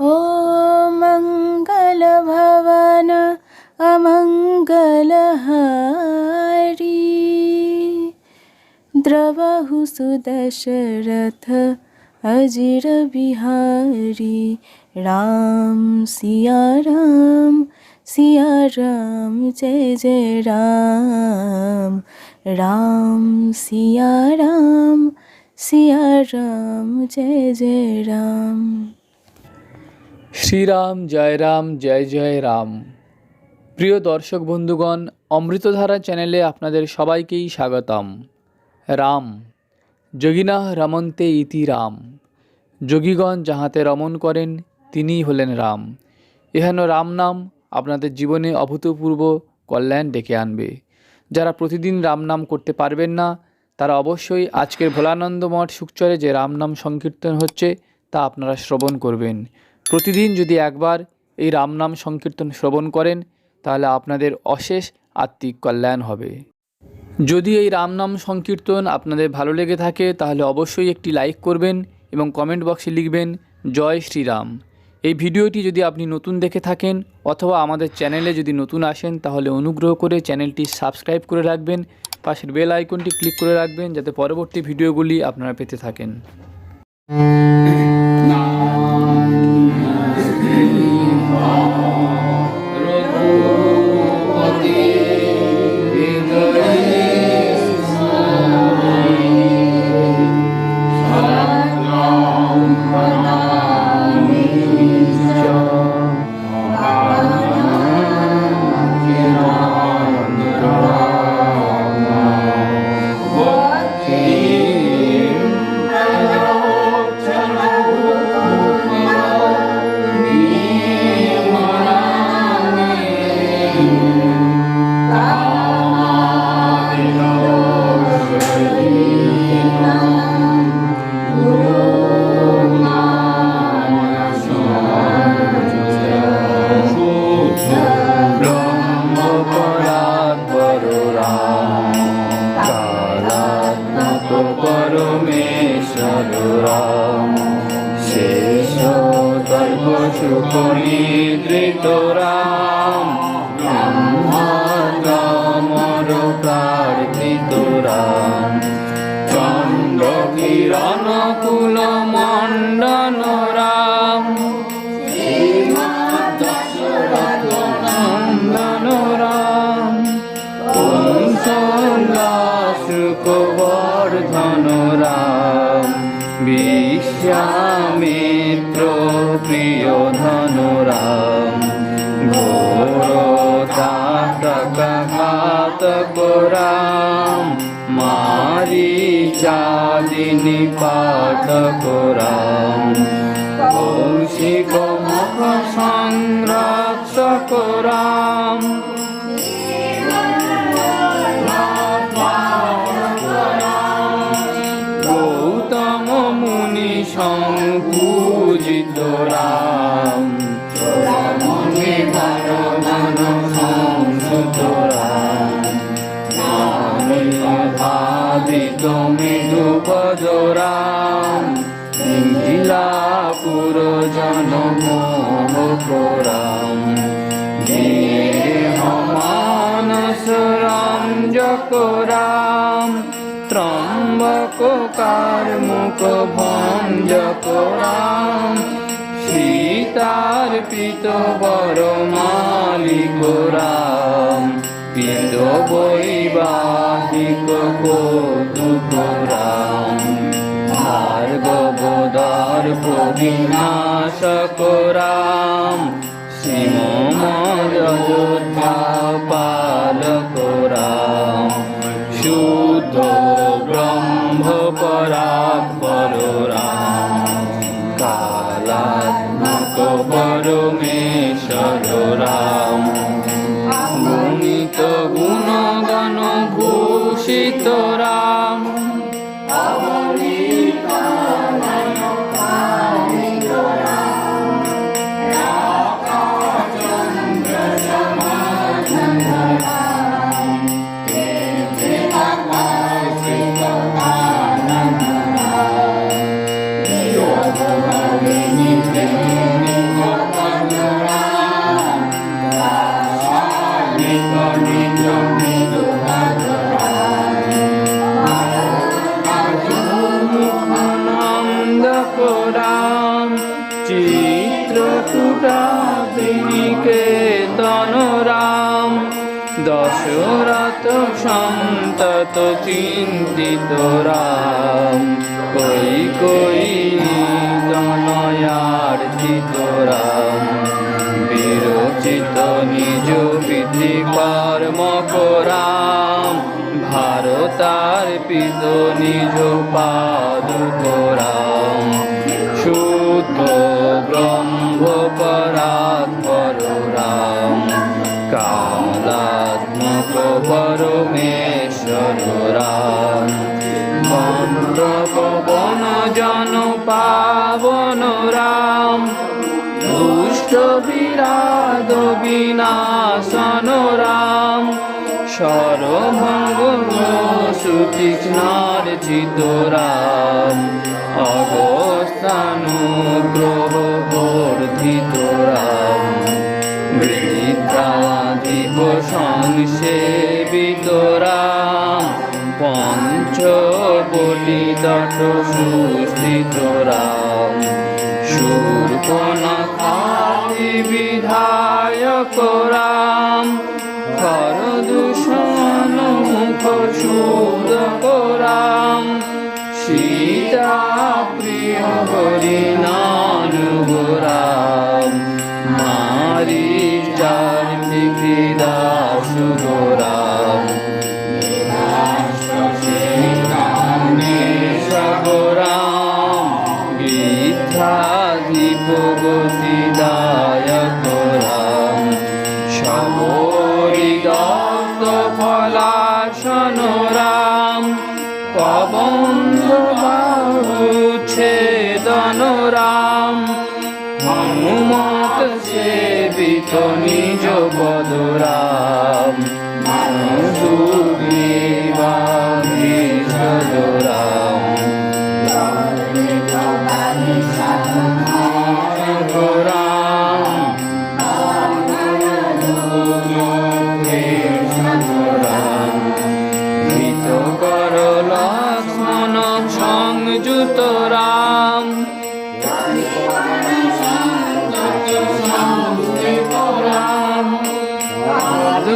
ॐ मङ्गलभवन अमङ्गलहारी। द्रवहु सुदशरथ बिहारी राम सिया राम सिया राम जय जय राम। राम सिया राम जय जय राम শ্রীরাম, জয় রাম, জয় জয় রাম। প্রিয় দর্শক বন্ধুগণ, অমৃতধারা চ্যানেলে আপনাদের সবাইকেই স্বাগতম। রাম যোগিনা রমন্তে ইতি রাম। যোগীগণ যাহাতে রমণ করেন, তিনিই হলেন রাম। এহেন রাম নাম আপনাদের জীবনে অভূতপূর্ব কল্যাণ ডেকে আনবে। যারা প্রতিদিন রাম নাম করতে পারবেন না, তারা অবশ্যই আজকের ভোলানন্দ মঠ সুকচরে যে রাম নাম সংকীর্তন হচ্ছে, তা আপনারা শ্রবণ করবেন। প্রতিদিন যদি একবার এই রামনাম সংকীর্তন শ্রবণ করেন, তাহলে আপনাদের অশেষ আত্মিক কল্যাণ হবে। যদি এই রামনাম সংকীর্তন আপনাদের ভালো লেগে থাকে, তাহলে অবশ্যই একটি লাইক করবেন এবং কমেন্ট বক্সে লিখবেন, জয় শ্রীরাম। এই ভিডিওটি যদি আপনি নতুন দেখে থাকেন অথবা আমাদের চ্যানেলে যদি নতুন আসেন, তাহলে অনুগ্রহ করে চ্যানেলটি সাবস্ক্রাইব করে রাখবেন। পাশের বেল আইকনটি ক্লিক করে রাখবেন, যাতে পরবর্তী ভিডিওগুলি আপনারা পেতে থাকেন। ব্রহ্মাগমর প্রার্থিত রাম চন্দ্র কিরণ কুল মণ্ডন রাম নন্দন রাম সুখবর্ধন রাম বিশ্বামিত্র প্রিয় ধন চাদিনী পাঠক রাম কৌশিক মুখ সংরক্ষক রাম গৌতম মুনি সংপূজিত রাম। মৃদুপদ রাম মিথিলাপুর জন মোহ রাম দেহ মানস রাম জক রাম ত্রম্বক কার্মুক ভঞ্জক রাম সীতার পিত বর মালিক রাম পিত বৈবাহিক কৌতুক রাম ভার্গবদার বিনাশক রাম শ্রীম চিন্তিত রাম। কই কই তনয়ার চিতরাম বিরচিত নিজ বিধি কর্ম করাম ভারতার পিত নিজ পাদ করাম শুদ্ধ ব্রহ্ম দুষ্ট বিরাদ বিনাশন রাম সরভঙ্গ সুতীক্ষ্ণার চিত রাম অবস্থানুগ্রহ বর্ধিত রাম বৃদ্ধাধিপ সংসেবিত রাম পঞ্চ বলি দট সুস্থিত রাম শূর্পণখাদি বিধায়ক রাম খর দূষণ মুখ সুদক রাম নিজ বদরাম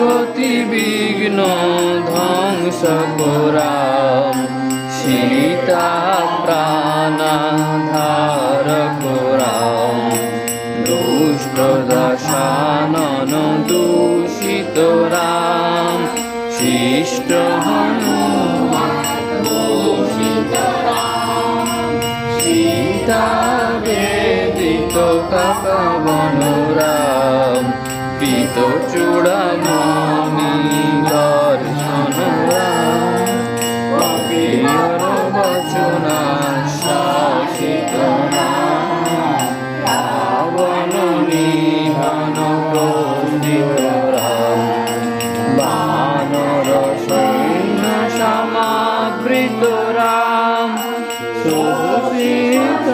গতি বিঘ্ন ধ্বংস করাম। সীতা প্রাণাধার করাম। দুষ্ট দশানন দূষিত রাম। শিষ্ট হনুমান সীতা বেদিত কাকবন রাম পিত চূড়ামণি সমাবৃত রাম শোভিত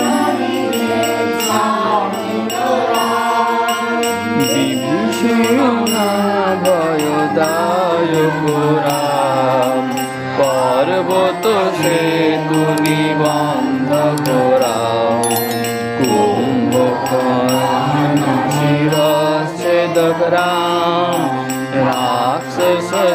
বিভীষণাভয়দায়ক রাম পর্বত সে তুনি বন্ধ করাম কুম্ভকর্ণ শিরচ্ছেদক রাম।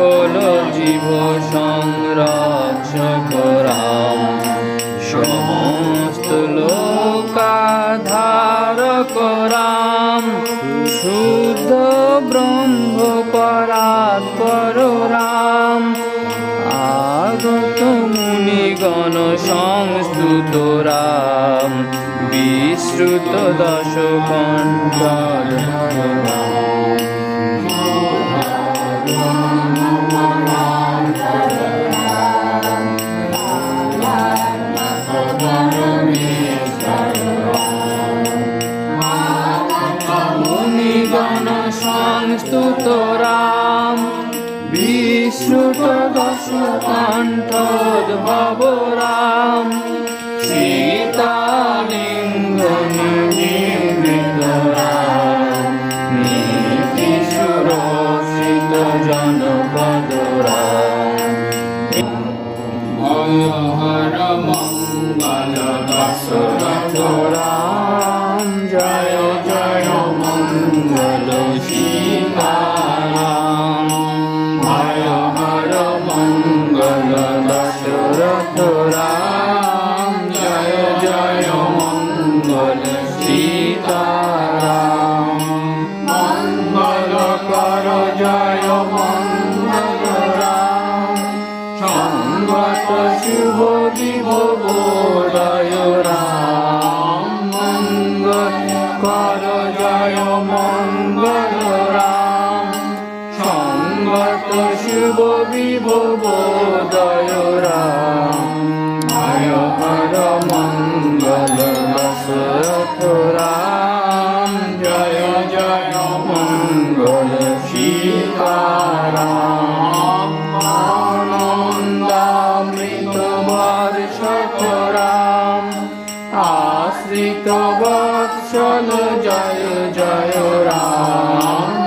সকল জীব সংরক্ষক রাম। সমস্ত লোকাধারক রাম। শুদ্ধ ব্রহ্ম পরাৎপর রাম। আগত মুনিগণ সংস্তুত রাম। বিশ্রুত দশ সংগত শুভ বিভোদয় রাম জয় হর মঙ্গল দশরথ রাম। জয় জয় মঙ্গল সীতারাম। আনন্দামৃত বর্ষক রাম। আশ্রিত বৎসল জয় জয় রাম।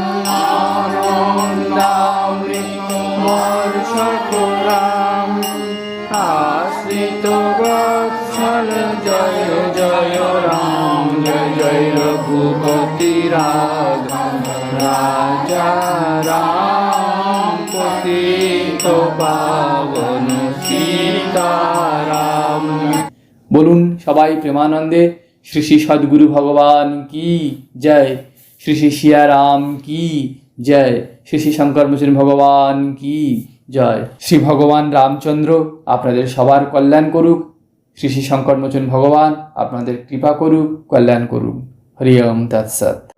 বলুন সবাই প্রেমানন্দে শ্রী শ্রী সদ্গুরু ভগবান কি জয়? শ্রী শ্রী সিয়ারাম কি জয়? শ্রী শ্রী শঙ্কর মোচন ভগবান কি জয়? শ্রী ভগবান রামচন্দ্র, আপনাদের সবার কল্যাণ করুক। শ্রী শ্রী শঙ্কর মোচন ভগবান, আপনাদের কৃপা করুক, কল্যাণ করুক। હરિ ઓમ તત્સત